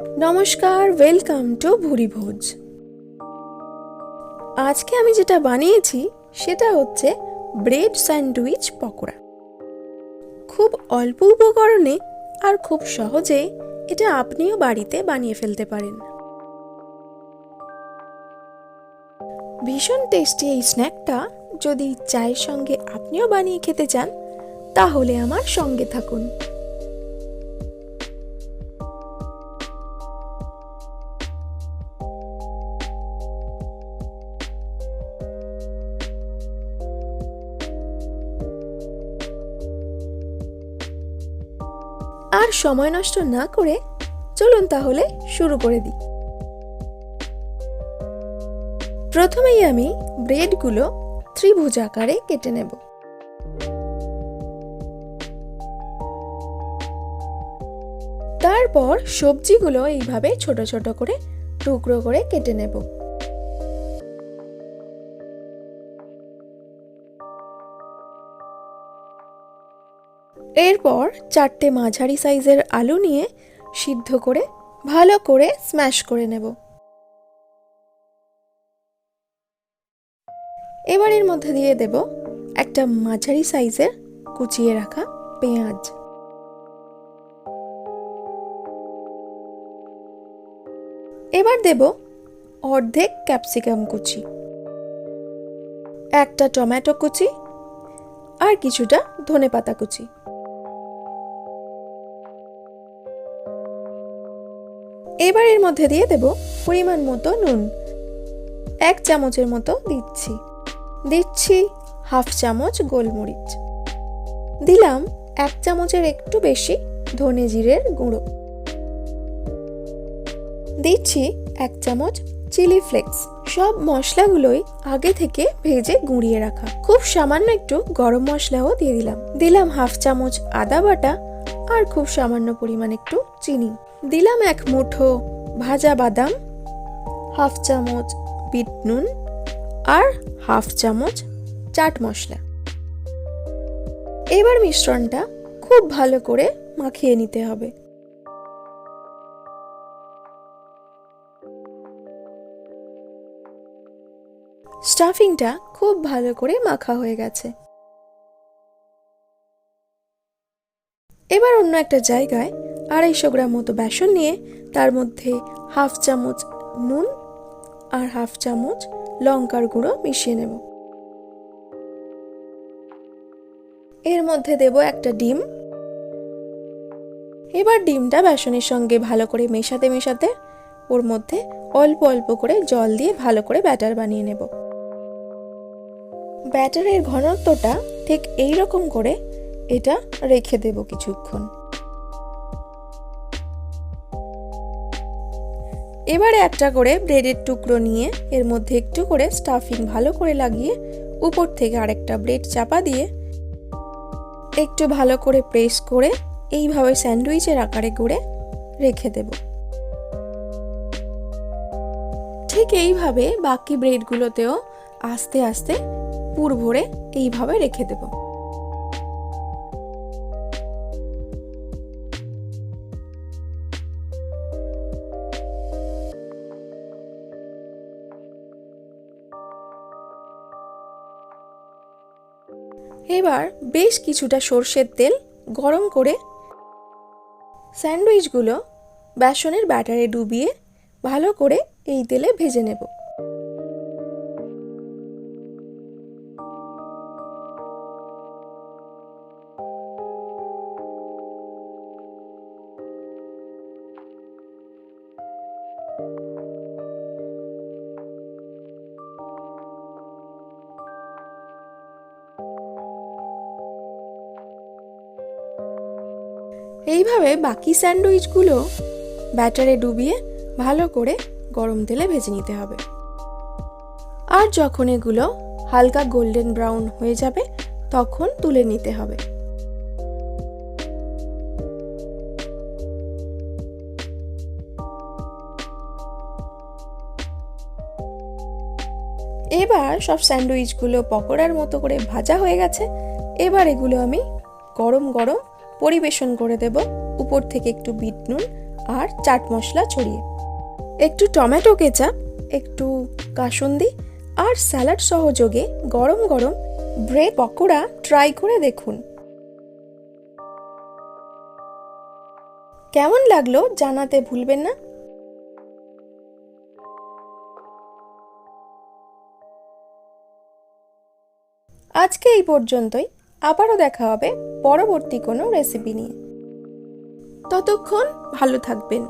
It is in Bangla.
নমস্কার ওয়েলকাম টু ভুরি ভোজ। আজকে আমি যেটা বানিয়েছি, সেটা হচ্ছে ব্রেড স্যান্ডউইচ পকোড়া। খুব অল্প উপকরণে আর খুব সহজে এটা আপনিও বাড়িতে বানিয়ে ফেলতে পারেন। ভীষণ টেস্টি এই স্ন্যাকটা যদি চায়ের সঙ্গে আপনিও বানিয়ে খেতে চান, তাহলে আমার সঙ্গে থাকুন। আর সময় নষ্ট না করে চলুন তাহলে শুরু করে দিই। প্রথমেই আমি ব্রেডগুলো ত্রিভুজ আকারে কেটে নেব। তারপর সবজিগুলো এইভাবে ছোট ছোট করে টুকরো করে কেটে নেব। এরপর চারটে মাঝারি সাইজের আলু নিয়ে সিদ্ধ করে ভালো করে স্ম্যাশ করে নেব। এবার এর মধ্যে দিয়ে দেব একটা মাঝারি সাইজের কুচিয়ে রাখা পেঁয়াজ। এবার দেব অর্ধেক ক্যাপসিকাম কুচি, একটা টমেটো কুচি আর কিছুটা ধনেপাতা কুচি। এবার এর মধ্যে দিয়ে দেব পরিমাণ মতো নুন। এক চামচের মতো দিচ্ছি। দিচ্ছি হাফ চামচ গোলমরিচ। দিলাম এক চামচের একটু বেশি ধনে জিরের গুঁড়ো। দিচ্ছি এক চামচ চিলি ফ্লেক্স। সব মশলাগুলোই আগে থেকে ভেজে গুঁড়িয়ে রাখা। খুব সামান্য একটু গরম মশলাও দিয়ে দিলাম। দিলাম হাফ চামচ আদা বাটা আর খুব সামান্য পরিমাণ একটু চিনি। দিলাম এক মুঠো ভাজা বাদাম, হাফ চামচ বিট নুন আর হাফ চামচ চাট মশলা। এবার মিশ্রণটা খুব ভালো করে মাখিয়ে নিতে হবে। স্টাফিংটা খুব ভালো করে মাখা হয়ে গেছে। এবার অন্য একটা জায়গায় আড়াইশো গ্রাম মতো বেসন নিয়ে তার মধ্যে হাফ চামচ নুন আর হাফ চামচ লঙ্কার গুঁড়ো মিশিয়ে নেব। এর মধ্যে দেব একটা ডিম। এবার ডিমটা বেসনের সঙ্গে ভালো করে মেশাতে মেশাতে ওর মধ্যে অল্প অল্প করে জল দিয়ে ভালো করে ব্যাটার বানিয়ে নেব। ব্যাটারের ঘনত্বটা ঠিক এই রকম করে এটা রেখে দেব কিছুক্ষণ। এবারে একটা করে ব্রেডের টুকরো নিয়ে এর মধ্যে একটু করে স্টাফিং ভালো করে লাগিয়ে উপর থেকে আরেকটা ব্রেড চাপা দিয়ে একটু ভালো করে প্রেস করে এইভাবে স্যান্ডউইচের আকারে করে রেখে দেব। ঠিক এইভাবে বাকি ব্রেডগুলোতেও আস্তে আস্তে পুর ভরে এইভাবে রেখে দেব। এবার বেশ কিছুটা সর্ষের তেল গরম করে স্যান্ডউইচগুলো বেসনের ব্যাটারে ডুবিয়ে ভালো করে এই তেলে ভেজে নেব। এইভাবে বাকি স্যান্ডউইচগুলো ব্যাটারে ডুবিয়ে ভালো করে গরম তেলে ভেজে নিতে হবে। আর যখন এগুলো হালকা গোল্ডেন ব্রাউন হয়ে যাবে, তখন তুলে নিতে হবে। এবার সব স্যান্ডউইচগুলো পকোড়ার মতো করে ভাজা হয়ে গেছে। এবার এগুলো আমি গরম গরম পরিবেশন করে দেব। উপর থেকে একটু বিট নুন আর চাট মশলা ছড়িয়ে। একটু টমেটো কেচাপ, একটু কাসুন্দি আর স্যালাড সহযোগে গরম গরম ব্রেড পকোড়া ট্রাই করে দেখুন। কেমন লাগল জানাতে ভুলবেন না। আজকে এই পর্যন্তই। আবারও দেখা হবে পরবর্তী কোনো রেসিপি নিয়ে। ততক্ষণ ভালো থাকবেন।